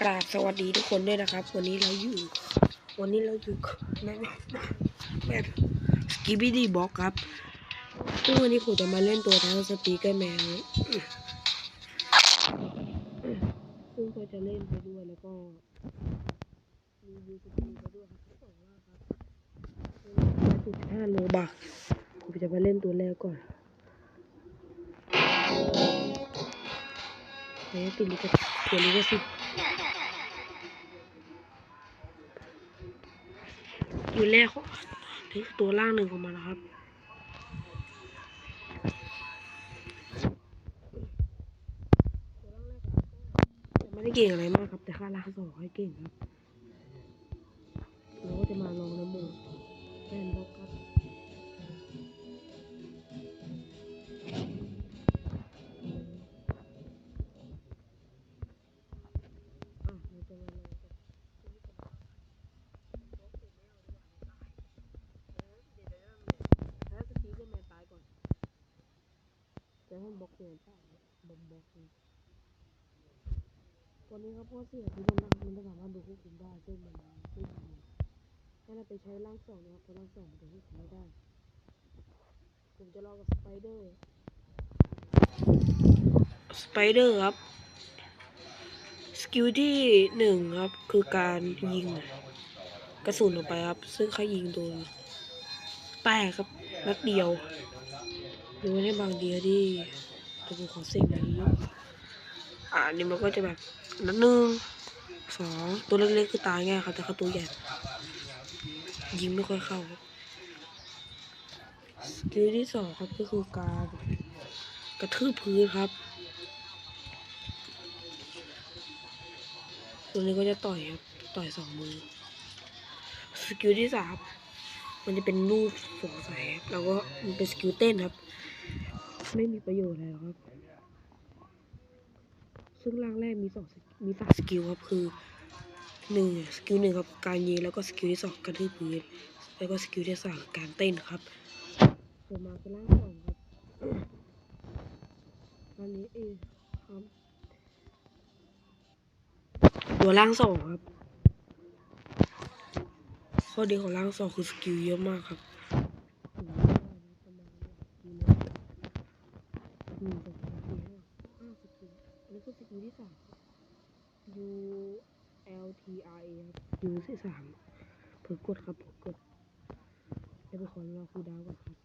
กราบสวัสดีทุกคนด้วยนะครับ วันนี้เราอยู่ วันนี้เราอยู่ในแบบสกิบิดี้บ็อกครับซึ่งวันนี้ผมจะมาเล่นตัวทั้งสปีกเกอร์แมนซึ่งก็จะเล่นไปด้วยแล้วก็รีวิวสกิลไปด้วยครับสองรอบครับสิบห้าโลบักผมจะมาเล่นตัวแรกก่อน ฮ้ยติดลิขสิทธิ์เขียนลิขสิทธิ์อยู่แรกของนี่คือตัวล่างหนึ่งของมันนะครับไม่ได้เก่งอะไรมากครับ แต่ค่าล่างสองให้เก่งครับเราก็จะมาล จะให้บล็อกเกินตายบล็อกบล็อกเลยตัวนี้ครับเพราะว่าเสียที่มันมันจะสามารถดูควบคุมได้ซึ่งมันไม่ดีถ้าเราไปใช้ร่างสองนะครับเพราะร่างสองมันจะควบคุมไม่ได้ ผมจะลองกับสไปเดอร์ สไปเดอร์ครับ สกิลที่หนึ่งครับ คือการยิงกระสุนออกไปครับ ซึ่งใครยิงโดนแตกครับนัดเดียว หรือว่ในบางเดียวที่ตัวผมขอเสกนี้อ่าอันนี้มันก็จะแบบนัดหนึ่งสองตัวเล็กๆคือตายง่ายครับแต่เขาตัวใหญ่ยิงไม่ค่อยเข้าสกิลที่สองครับก็คือการกระทืบพื้นครับ ตัวนี้ก็จะต่อยครับต่อยสองมือสกิลที่สามมันจะเป็นลูกสงสัยครับแล้วก็มันเป็นสกิลเต้นครับ ไม่มีประโยชน์อะไรหรอกครับ ซึ่งร่างแรกมีสองมีสามสกิลครับคือหนึ่งสกิลหนึ่งครับการยิงแล้วก็สกิลที่สองการทืบพื้นแล้วก็สกิลที่สามการเต้นครับส่วนมาเป็นร่างสองครับอันนี้เองครับตัวร่างสองครับข้อดีของร่างสองคือสกิลเยอะมากครับหนึ่งสองสามสี่ห้าห้าสกิลอันนี้คือ สาม U L T R A ครับ U ที่สามเผื่อกดครับเผื่อกดเดี๋ยวไปขอรอครูดาวก่อนครับ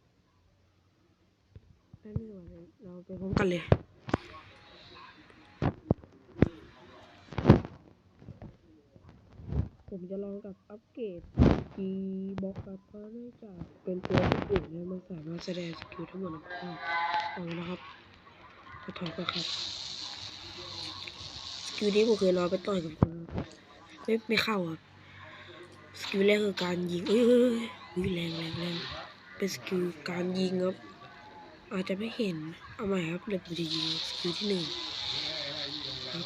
แป๊บนึงก่อนเลยเราไปพร้อมกันเลยผมจะลองกับอัปเกรด G Box ครับเพราะเนื่องจากเป็นตัวที่อื่นแล้วมันสามารถแสดงสกิลทั้งหมดได้นะครับขอถอยก่อนครับ กิลนี้ผมเคยรอไปต่อยกับคนไม่ไม่เข้าอะสกิลแรกคือการยิงเอ้ยเอ้ยแรงแรงแรงเป็นสกิลการยิงครับ อาจจะไม่เห็นเอาใหม่ครับเดี๋ยวผมจะยิงสกิลที่หนึ่งครับ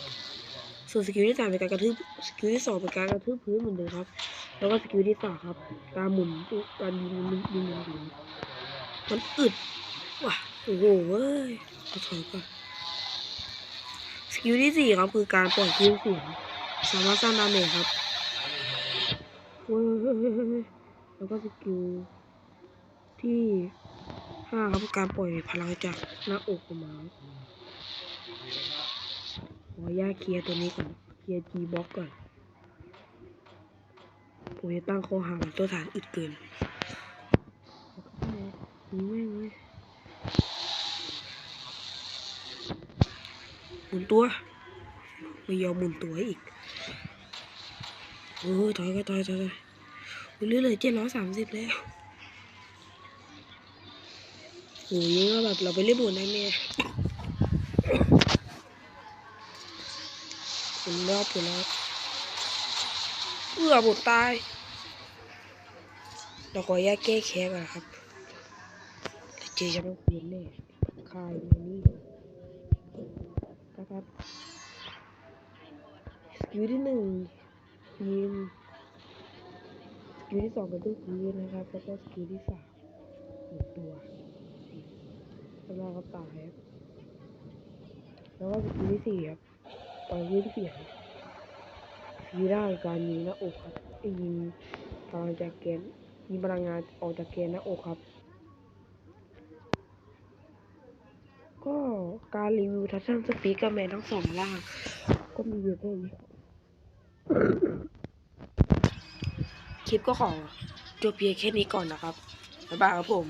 ส่วนสกิลที่สามเป็นการกระทืบสกิลที่สองเป็นการกระทืบพื้นเหมือนเดิมครับ แล้วก็สกิลที่สามครับ การหมุนการยิงมันยิงมันยิงมันอึดว่ะโอ้โหเว้ยขอถอยก่อน สกิลที่สี่ครับคือการปล่อยคลื่นสียงสามารถสร้างดาเมจครับเว้ยแล้วก็สกิลที่ห้าครับคือการปล่อยพลังจากหน้าอกออกมาขออนุญาเคลียร์ตัวนี้ก่อนเคลียร์จีบ็อกก่อนผมจะตั้งข้อหาตัวฐานอึดเกินนี่แม่งเลย มุนตัวไม่ยอมหมุนตัวอีกโอ้ยถอยก็ถอยถอยถอยเหลือเลยเจ็ดร้อยสามสิบแล้วโอ้ยก็แบบเราไปเล่นบนได้ไหมผมรอบผมรอบเอื้อบทตายเราขอแยกแก้แค้นก่อนนะครับเจจะต้องเปลี่ยนแน่คายในนี้นะ ครับสกิลที่หนึ่งยิงสกิลที่สองกระตุ้นพื้นนะครับแล้วก็สกิลที่สามหมุนตัวแล้วเราก็ตายครับแล้วก็สกิลที่สี่ครับปล่อยพื้นเสียงวีล่าคือการยิงหน้าอกครับยิงพลังจากแกนยิงพลังงานออกจากแกนหน้าอกครับ ก็ การรีวิวทัชชั่นสปีกเกอร์แมนทั้งสองล่าง ก็มีอยู่แค่นี้คลิปก็ขอจบเพียงแค่นี้ก่อนนะครับบ๊ายบายครับผม